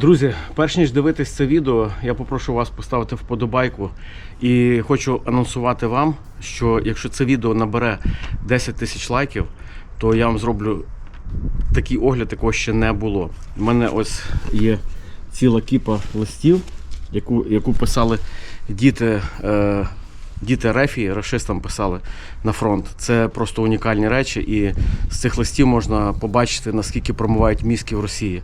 Друзі, перш ніж дивитись це відео, я попрошу вас поставити вподобайку і хочу анонсувати вам, що якщо це відео набере 10 тисяч лайків, то я вам зроблю такий огляд, якого ще не було. У мене ось є ціла кіпа листів, яку, яку писали діти. Е, Діти рефії, расистам писали на фронт. Це просто унікальні речі, і з цих листів можна побачити, наскільки промивають мізки в Росії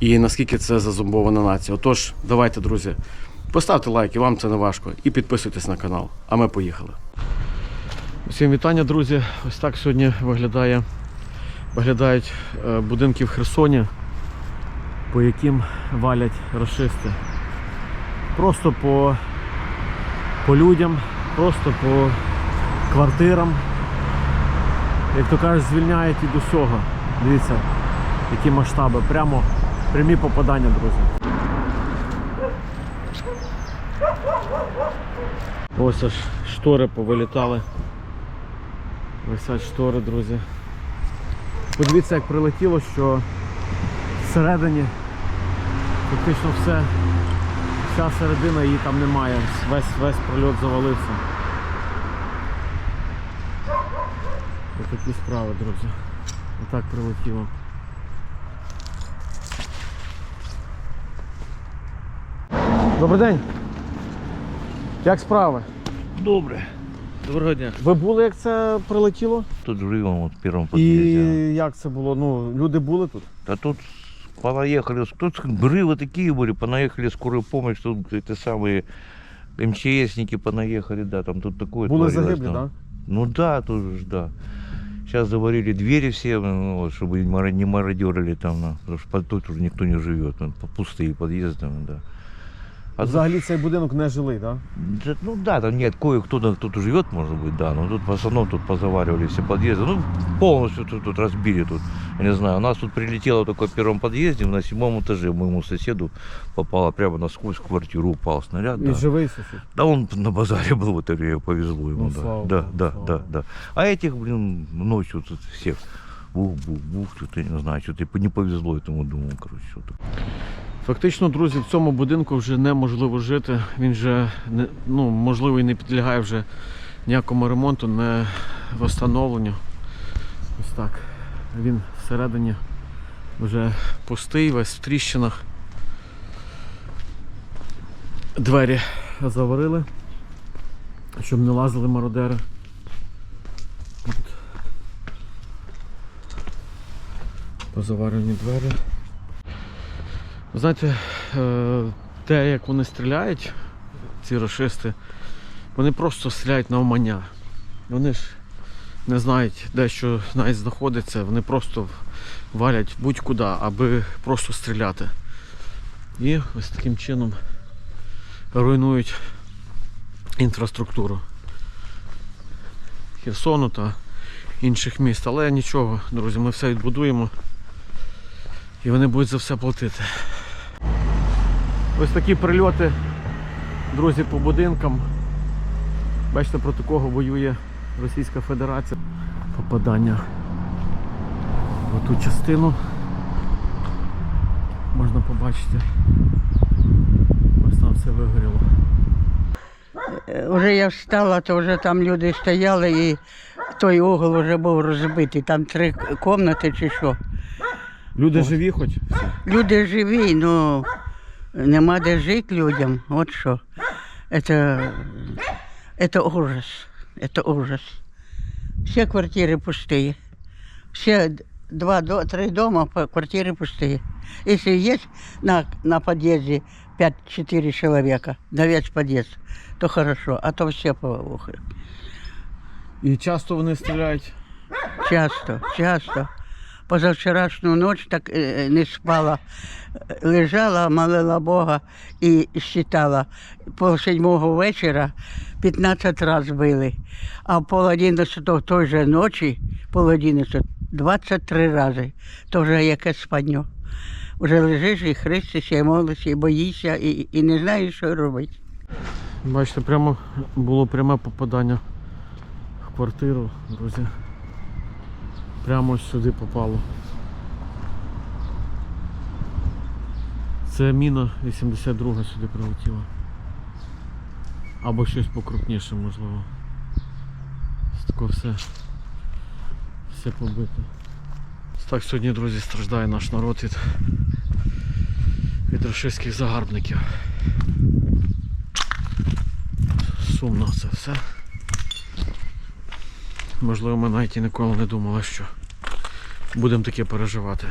і наскільки це зазомбована нація. Отож, давайте, друзі, поставте лайки, вам це не важко, і підписуйтесь на канал. А ми поїхали. Всім вітання, друзі. Ось так сьогодні виглядає, виглядають е, будинки в Херсоні, по яким валять расисти. Просто по, по людям, просто по квартирам. Як то кажуть, звільняють і до всього. Дивіться, які масштаби. Прямо прямі попадання, друзі. Ось аж штори повилітали. Висять штори, друзі. Подивіться, як прилетіло, що всередині фактично все, вся середина її там немає. Весь весь прольот завалився. Ось такі справи, друзі. Отак прилетіло. Добрий день. Як справи? Добре. Доброго дня. Ви були, як це прилетіло? Тут живем вот в первом І подъезде. як це було? Ну, люди були тут? Да тут понаехали, тут взрывы такие были, понаехали скорая помощь, тут эти самые МЧСники понаехали, да, там тут такое Були творилось загиблі, там. так? Ну да, тут же, ж, да. Сейчас заварили двери все, ну, вот, чтобы мара- не мародерили там, ну, потому что под- тут уже никто не живет, ну, пустые подъезды, да. А тут Взагалі цей будинок не жилий, так? Да, Ну да, там нет, кое-кто да, тут живет, может быть, да, но тут в основном тут позаваривали все подъезды. Ну, полностью тут, тут разбили тут. Я не знаю, у нас тут прилетело только в первом подъезде, на седьмом этаже моему соседу попало прямо насквозь в квартиру, упал снаряд. І Да. живий сусід. Да он на базаре был в это время, повезло ему, Ну, да. слава да, Богу, да, слава да, Богу. да. А этих, блин, ночью тут всех бух-бух-бух, что-то, я не знаю, что-то не повезло этому дому, короче, что-то. Фактично, друзі, в цьому будинку вже неможливо жити. Він вже не, ну, можливо і не підлягає вже ніякому ремонту, не встановленню. Ось так. Він всередині вже пустий, весь в тріщинах. Двері заварили, щоб не лазили мародери. Позаварені двері. Знаєте, е, те, як вони стріляють, ці расисти, вони просто стріляють на умання. Вони ж не знають, де що навіть знаходиться, вони просто валять будь-куди, аби просто стріляти. І ось таким чином руйнують інфраструктуру Херсону та інших міст. Але нічого, друзі, ми все відбудуємо і вони будуть за все платити. Ось такі прильоти, друзі, по будинкам. Бачите, проти кого воює Російська Федерація. Попадання в ту частину можна побачити. Ось там все вигоріло. Е, Вже я встала, то вже там люди стояли і той угол вже був розбитий. Там три кімнати чи що. Люди живі хоч? Люди живі, ну нема де жити людям. От що. Это, это ужас. Это ужас. Все квартиры пустые. Все два, до- три дома, квартиры пустые. Если есть на, на подъезде 5-4 человека, на весь подъезд, то хорошо, а то все по І часто вони стріляють. Часто, часто. Позавчорашню ніч так е, не спала. Е, Лежала, молила Бога і считала. Пол седьмого вечора 15 разів били. А пол одинадцятого той же ночі, пол одинадцятого, 23 рази. То вже яке спадньо. Вже лежиш і хрестишся, і молишся, і боїшся, і, і не знаєш, що робити. Бачите, прямо було пряме попадання в квартиру, друзі. Прямо ось сюди попало. Це міна 82 сюди прилетіла. Або щось покрупніше, можливо. Таке все, все побито. Так сьогодні, друзі, страждає наш народ від, від рашистських загарбників. Сумно це все. Можливо, ми навіть і ніколи не думали, що будемо таке переживати.